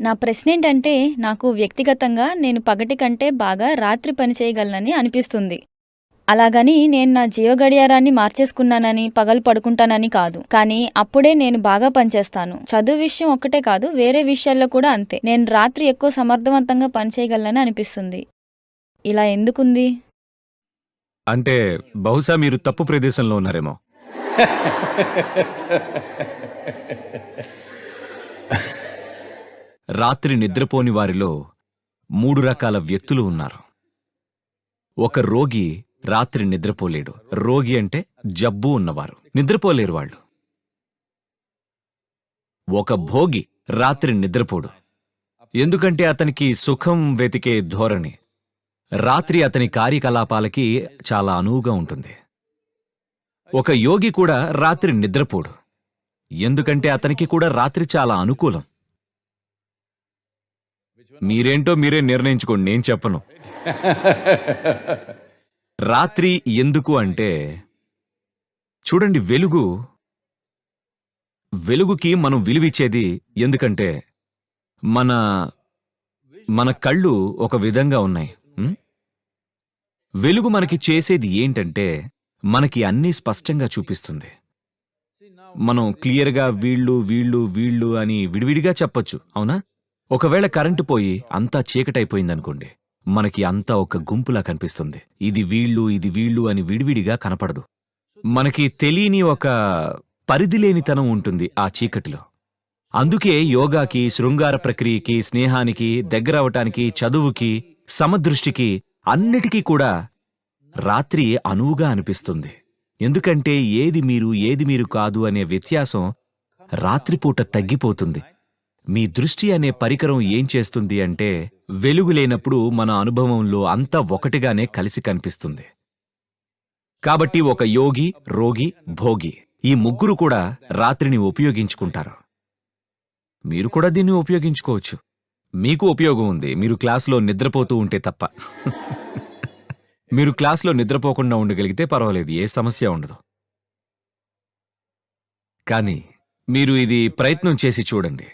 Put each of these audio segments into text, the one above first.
నా ప్రశ్న ఏంటంటే నాకు వ్యక్తిగతంగా నేను పగటి కంటే బాగా రాత్రి పని చేయగలనని అనిపిస్తుంది. అలాగని నేను నా జీవ గడియారాన్ని మార్చేసుకున్నానని పగలు పడుకుంటానని కాదు. కానీ అప్పుడే నేను బాగా పనిచేస్తాను. చదువు విషయం ఒక్కటే కాదు వేరే విషయాల్లో కూడా అంతే. నేను రాత్రి ఎక్కువ సమర్థవంతంగా పనిచేయగలనని అనిపిస్తుంది. ఇలా ఎందుకుంది? అంటే బహుశా మీరు తప్పు ప్రదేశంలో ఉన్నారేమో. రాత్రి నిద్రపోని వారిలో మూడు రకాల వ్యక్తులు ఉన్నారు. ఒక రోగి రాత్రి నిద్రపోలేడు. రోగి అంటే జబ్బు ఉన్నవారు. నిద్రపోలేరు వాళ్ళు. ఒక భోగి రాత్రి నిద్రపోడు. ఎందుకంటే అతనికి సుఖం వెతికే ధోరణి. రాత్రి అతని కార్యకలాపాలకి చాలా అనువుగా ఉంటుంది. ఒక యోగి కూడా రాత్రి నిద్రపోడు. ఎందుకంటే అతనికి కూడా రాత్రి చాలా అనుకూలం. మీరేంటో మీరే నిర్ణయించుకోండి నేను చెప్పను. రాత్రి ఎందుకు అంటే చూడండి వెలుగు. వెలుగుకి మనం విలువిచ్చేది ఎందుకంటే మన మన కళ్ళు ఒక విధంగా ఉన్నాయి. వెలుగు మనకి చేసేది ఏంటంటే మనకి అన్నీ స్పష్టంగా చూపిస్తుంది. మనం క్లియర్గా వీళ్ళు వీళ్ళు వీళ్ళు అని విడివిడిగా చెప్పొచ్చు అవునా? ఒకవేళ కరెంటు పోయి అంతా చీకటైపోయిందనుకోండి మనకి అంతా ఒక గుంపులా కనిపిస్తుంది. ఇది వీళ్ళు ఇది వీళ్ళు అని విడివిడిగా కనపడదు. మనకి తెలియని ఒక పరిధిలేనితనం ఉంటుంది ఆ చీకటిలో. అందుకే యోగాకి శృంగార ప్రక్రియకి స్నేహానికి దగ్గరవటానికి చదువుకి సమదృష్టికి అన్నిటికీ కూడా రాత్రి అనువుగా అనిపిస్తుంది. ఎందుకంటే ఏది మీరు ఏది మీరు కాదు అనే వ్యత్యాసం రాత్రిపూట తగ్గిపోతుంది. మీ దృష్టి అనే పరికరం ఏం చేస్తుంది అంటే వెలుగు లేనప్పుడు మన అనుభవంలో అంతా ఒకటిగానే కలిసి కనిపిస్తుంది. కాబట్టి ఒక యోగి రోగి భోగి ఈ ముగ్గురు కూడా రాత్రిని ఉపయోగించుకుంటారు. మీరు కూడా దీన్ని ఉపయోగించుకోవచ్చు. మీకు ఉపయోగం ఉంది. మీరు క్లాసులో నిద్రపోతూ ఉంటే తప్ప. మీరు క్లాసులో నిద్రపోకుండా ఉండగలిగితే పర్వాలేదు. ఏ సమస్య ఉండదు. కానీ మీరు ఇది ప్రయత్నం చేసి చూడండి.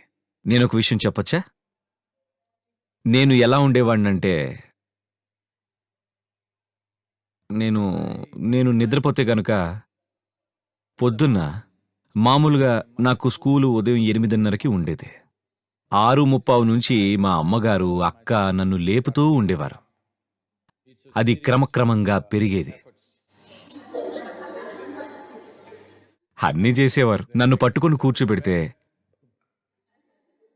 నేను ఒక విషయం చెప్పొచ్చా? నేను ఎలా ఉండేవాడినంటే నేను నేను నిద్రపోతే గనుక పొద్దున్న మామూలుగా నాకు స్కూలు ఉదయం ఎనిమిదిన్నరకి ఉండేది. ఆరు ముప్పావు నుంచి మా అమ్మగారు అక్క నన్ను లేపుతూ ఉండేవారు. అది క్రమక్రమంగా పెరిగేది. అన్నీ చేసేవారు. నన్ను పట్టుకుని కూర్చోబెడితే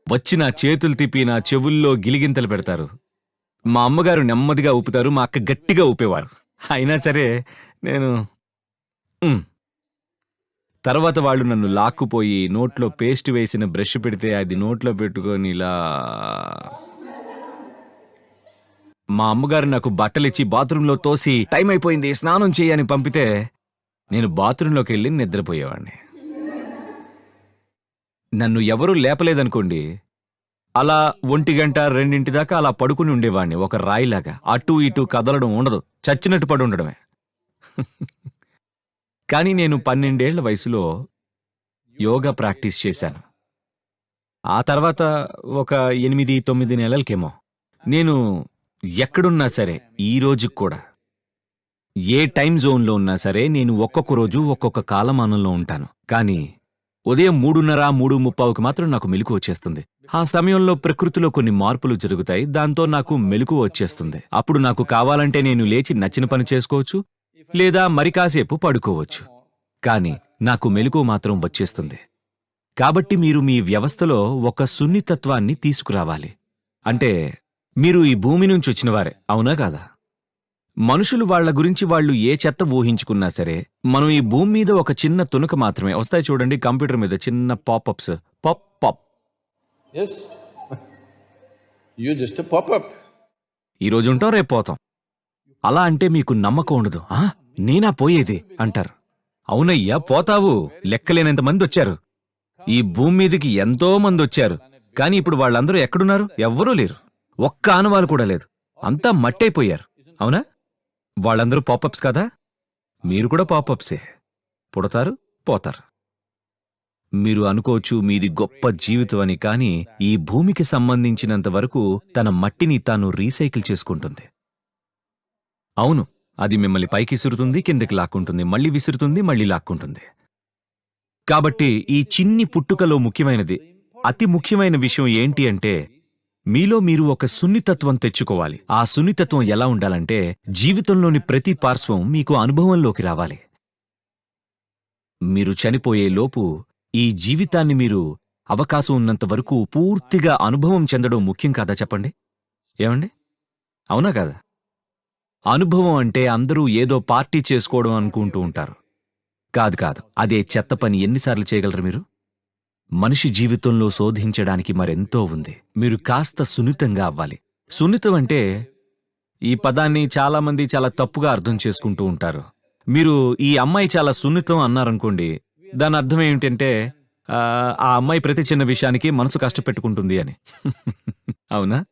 వచ్చి నా చేతులు తిప్పి నా చెవుల్లో గిలిగింతలు పెడతారు. మా అమ్మగారు నెమ్మదిగా ఊపుతారు మా అక్క గట్టిగా ఊపేవారు. అయినా సరే నేను తర్వాత వాళ్ళు నన్ను లాక్కుపోయి నోట్లో పేస్ట్ వేసిన బ్రష్ పెడితే అది నోట్లో పెట్టుకొని ఇలా మా అమ్మగారు నాకు బట్టలిచ్చి బాత్రూంలో తోసి టైం అయిపోయింది స్నానం చేయని పంపితే నేను బాత్రూంలోకి వెళ్ళి నిద్రపోయేవాడిని. నన్ను ఎవరూ లేపలేదనుకోండి అలా ఒంటి గంట రెండింటి దాకా అలా పడుకుని ఉండేవాణ్ణి ఒక రాయిలాగా. అటు ఇటు కదలడం ఉండదు. చచ్చినట్టు పడి ఉండడమే. కానీ నేను పన్నెండేళ్ళ వయసులో యోగా ప్రాక్టీస్ చేశాను. ఆ తర్వాత ఒక ఎనిమిది తొమ్మిది నెలలకేమో నేను ఎక్కడున్నా సరే ఈ రోజుకి కూడా ఏ టైం జోన్లో ఉన్నా సరే నేను ఒక్కొక్క రోజు ఒక్కొక్క కాలమానంలో ఉంటాను. కానీ ఉదయం మూడున్నర మూడు ముప్పావుకి మాత్రం నాకు మెలకు వచ్చేస్తుంది. ఆ సమయంలో ప్రకృతిలో కొన్ని మార్పులు జరుగుతాయి దాంతో నాకు మెలకు వచ్చేస్తుంది. అప్పుడు నాకు కావాలంటే నేను లేచి నచ్చిన పని చేసుకోవచ్చు లేదా మరి కాసేపు పడుకోవచ్చు. కానీ నాకు మెలకు మాత్రం వచ్చేస్తుంది. కాబట్టి మీరు మీ వ్యవస్థలో ఒక సున్నితత్వాన్ని తీసుకురావాలి. అంటే మీరు ఈ భూమి నుంచి వచ్చినవారే అవునా కాదా? మనుషులు వాళ్ళ గురించి వాళ్ళు ఏ చెత్త ఊహించుకున్నా సరే మనం ఈ భూమి మీద ఒక చిన్న తునక మాత్రమే వస్తాయి చూడండి కంప్యూటర్ మీద చిన్న popups pop pop Yes. you just a pop up. ఈ రోజు ఉంటాం రేపు పోతాం. అలా అంటే మీకు నమ్మకం ఉండదు. ఆ? నేనా పోయేది? అంటారు. అవునయ్యా పోతావు. లెక్కలేనంత మంది వచ్చారు. ఈ భూమి మీదకి ఎంతో మంది వచ్చారు. కానీ ఇప్పుడు వాళ్ళందరూ ఎక్కడున్నారు? ఎవ్వరూ లేరు. ఒక్క ఆనవాలు కూడా లేదు. అంతా మట్టయిపోయారు. అవునా? వాళ్ళందరూ పాపప్స్ కదా? మీరు కూడా పాపప్సే. పుడతారు పోతారు. మీరు అనుకోవచ్చు మీది గొప్ప జీవితం అని కానీ ఈ భూమికి సంబంధించినంత వరకు తన మట్టిని తాను రీసైకిల్ చేసుకుంటుంది. అవును అది మిమ్మల్ని పైకి విసురుతుంది కిందకి లాక్కుంటుంది మళ్ళీ విసురుతుంది మళ్ళీ లాక్కుంటుంది. కాబట్టి ఈ చిన్ని పుట్టుకలో ముఖ్యమైనది అతి ముఖ్యమైన విషయం ఏంటి అంటే మీలో మీరు ఒక సున్నితత్వం తెచ్చుకోవాలి. ఆ సున్నితత్వం ఎలా ఉండాలంటే జీవితంలోని ప్రతి పార్శ్వం మీకు అనుభవంలోకి రావాలి. మీరు చనిపోయే లోపు ఈ జీవితాన్ని మీరు అవకాశం ఉన్నంత వరకు పూర్తిగా అనుభవం చెందడం ముఖ్యం కాదా చెప్పండి? ఏమండి? అవునా కాదా? అనుభవం అంటే అందరూ ఏదో పార్టీ చేసుకోవడం అనుకుంటూ ఉంటారు. కాదు కాదు అదే చెత్త పని ఎన్నిసార్లు చేయగలరు మీరు? మనిషి జీవితంలో శోధించడానికి మరెంతో ఉంది. మీరు కాస్త సున్నితంగా అవ్వాలి. సున్నితం అంటే ఈ పదాన్ని చాలామంది చాలా తప్పుగా అర్థం చేసుకుంటూ ఉంటారు. మీరు ఈ అమ్మాయి చాలా సున్నితం అన్నారనుకోండి దాని అర్థం ఏమిటంటే ఆ, అమ్మాయి ప్రతి చిన్న విషయానికి మనసు కష్టపెట్టుకుంటుంది అని. అవునా?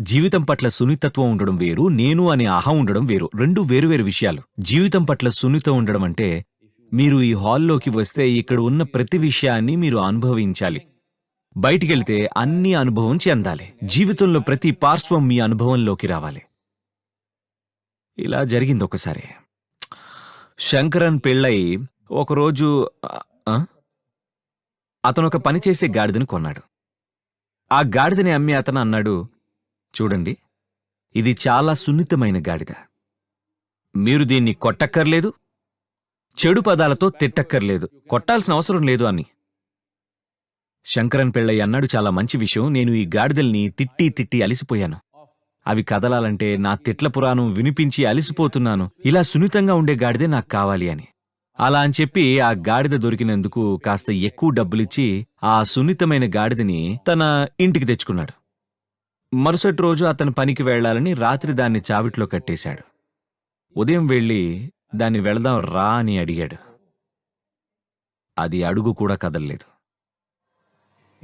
జీవితం పట్ల సున్నితత్వం ఉండడం వేరు నేను అనే అహం ఉండడం వేరు. రెండు వేరువేరు విషయాలు. జీవితం పట్ల సున్నితం ఉండడం అంటే మీరు ఈ హాల్లోకి వస్తే ఇక్కడ ఉన్న ప్రతి విషయాన్ని మీరు అనుభవించాలి. బయటికెళ్తే అన్ని అనుభవం చెందాలి. జీవితంలో ప్రతి పార్శ్వం మీ అనుభవంలోకి రావాలి. ఇలా జరిగింది ఒకసారి. శంకరన్ పెళ్ళై ఒకరోజు అతను ఒక పని చేసే గాడిదని కొన్నాడు. ఆ గాడిదని అమ్మి అతను అన్నాడు చూడండి ఇది చాలా సున్నితమైన గాడిద. మీరు దీన్ని కొట్టక్కర్లేదు చెడు పదాలతో తిట్టక్కర్లేదు. కొట్టాల్సిన అవసరం లేదు అని శంకరన్ పెళ్ళయ్య అన్నాడు చాలా మంచి విషయం. నేను ఈ గాడిదల్ని తిట్టి తిట్టి అలిసిపోయాను. అవి కదలాలంటే నా తిట్ల పురాణం వినిపించి అలిసిపోతున్నాను. ఇలా సున్నితంగా ఉండే గాడిదే నాకు కావాలి అని. అలా అని చెప్పి ఆ గాడిద దొరికినందుకు కాస్త ఎక్కువ డబ్బులిచ్చి ఆ సున్నితమైన గాడిదని తన ఇంటికి తెచ్చుకున్నాడు. మరుసటి రోజు అతను పనికి వెళ్ళాలని రాత్రి దాన్ని చావిట్లో కట్టేశాడు. ఉదయం వెళ్ళి దాన్ని వెళదాం రా అని అడిగాడు. అది అడుగు కూడా కదల్లేదు.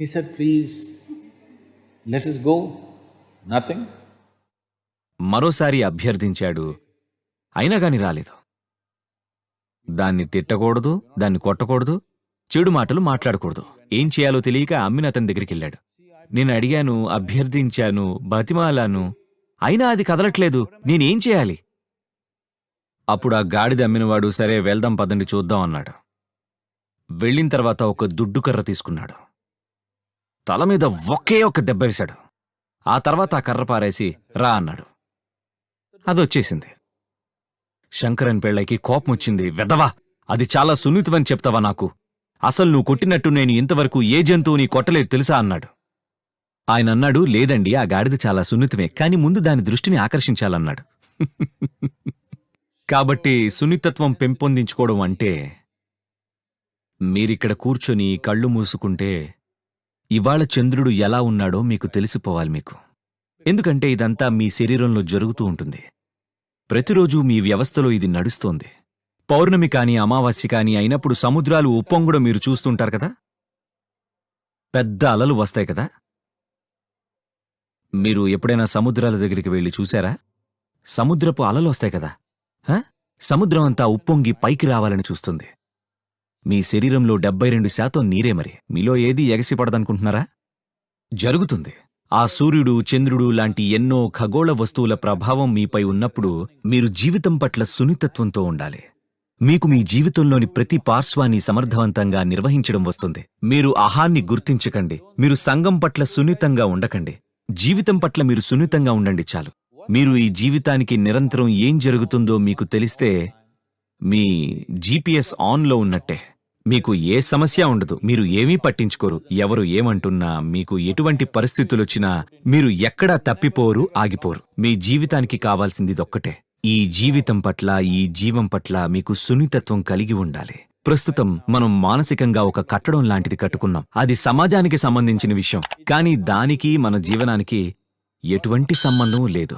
He said, please, let us go. Nothing. మరోసారి అభ్యర్థించాడు. అయినా గాని రాలేదు. దాన్ని తిట్టకూడదు దాన్ని కొట్టకూడదు చెడు మాటలు మాట్లాడకూడదు. ఏం చేయాలో తెలియక అమ్మిన అతని దగ్గరికి వెళ్ళాడు. నేను అడిగాను అభ్యర్థించాను బతిమాలాను. అయినా అది కదలట్లేదు. నేనేం చేయాలి? అప్పుడు ఆ గాడిద అమ్మినవాడు సరే వెళ్దాం పదండి చూద్దాం అన్నాడు. వెళ్ళిన తర్వాత ఒక దుడ్డు కర్ర తీసుకున్నాడు. తల మీద ఒకే ఒక దెబ్బ వేశాడు. ఆ తర్వాత ఆ కర్ర పారేసి రా అన్నాడు. అదొచ్చేసింది. శంకరన్ పెళ్ళైకి కోపం వచ్చింది వెదవా అది చాలా సున్నితమని చెప్తావా నాకు? అసలు నువ్వు కొట్టినట్టు నేను ఇంతవరకు ఏ జంతువుని కొట్టలేదు తెలుసా అన్నాడు. ఆయన అన్నాడు లేదండి ఆ గాడిద చాలా సున్నితమే కాని ముందు దాని దృష్టిని ఆకర్షించాలన్నాడు. కాబట్టి సున్నితత్వం పెంపొందించుకోవడం అంటే మీరిక్కడ కూర్చొని కళ్ళు మూసుకుంటే ఇవాళ చంద్రుడు ఎలా ఉన్నాడో మీకు తెలిసిపోవాలి మీకు. ఎందుకంటే ఇదంతా మీ శరీరంలో జరుగుతూ ఉంటుంది. ప్రతిరోజు మీ వ్యవస్థలో ఇది నడుస్తోంది. పౌర్ణమి కాని అమావాస్య కాని అయినప్పుడు సముద్రాలు ఉప్పొంగడం మీరు చూస్తుంటారు కదా? పెద్ద అలలు వస్తాయి కదా? మీరు ఎప్పుడైనా సముద్రాల దగ్గరికి వెళ్ళి చూశారా? సముద్రపు అలలు వస్తాయి కదా? సముద్రం అంతా ఉప్పొంగి పైకి రావాలని చూస్తుంది. మీ శరీరంలో డెబ్బై రెండు శాతం నీరే మరి. మీలో ఏది ఎగసిపడదనుకుంటున్నారా? జరుగుతుంది. ఆ సూర్యుడు చంద్రుడు లాంటి ఎన్నో ఖగోళ వస్తువుల ప్రభావం మీపై ఉన్నప్పుడు మీరు జీవితం పట్ల సున్నితత్వంతో ఉండాలి. మీకు మీ జీవితంలోని ప్రతి పార్శ్వాన్ని సమర్థవంతంగా నిర్వహించడం వస్తుంది. మీరు అహాన్ని గుర్తించకండి. మీరు సంఘం పట్ల సున్నితంగా ఉండకండి. జీవితం పట్ల మీరు సున్నితంగా ఉండండి చాలు. మీరు ఈ జీవితానికి నిరంతరం ఏం జరుగుతుందో మీకు తెలిస్తే మీ జీపీఎస్ ఆన్లో ఉన్నట్టే. మీకు ఏ సమస్య ఉండదు. మీరు ఏమీ పట్టించుకోరు. ఎవరు ఏమంటున్నా మీకు ఎటువంటి పరిస్థితులొచ్చినా మీరు ఎక్కడా తప్పిపోరు ఆగిపోరు. మీ జీవితానికి కావాల్సింది ఇదొక్కటే. ఈ జీవితం పట్ల ఈ జీవం పట్ల మీకు సున్నితత్వం కలిగి ఉండాలి. ప్రస్తుతం మనం మానసికంగా ఒక కట్టడం లాంటిది కట్టుకున్నాం. అది సమాజానికి సంబంధించిన విషయం. కానీ దానికి మన జీవనానికి ఎటువంటి సంబంధం లేదు.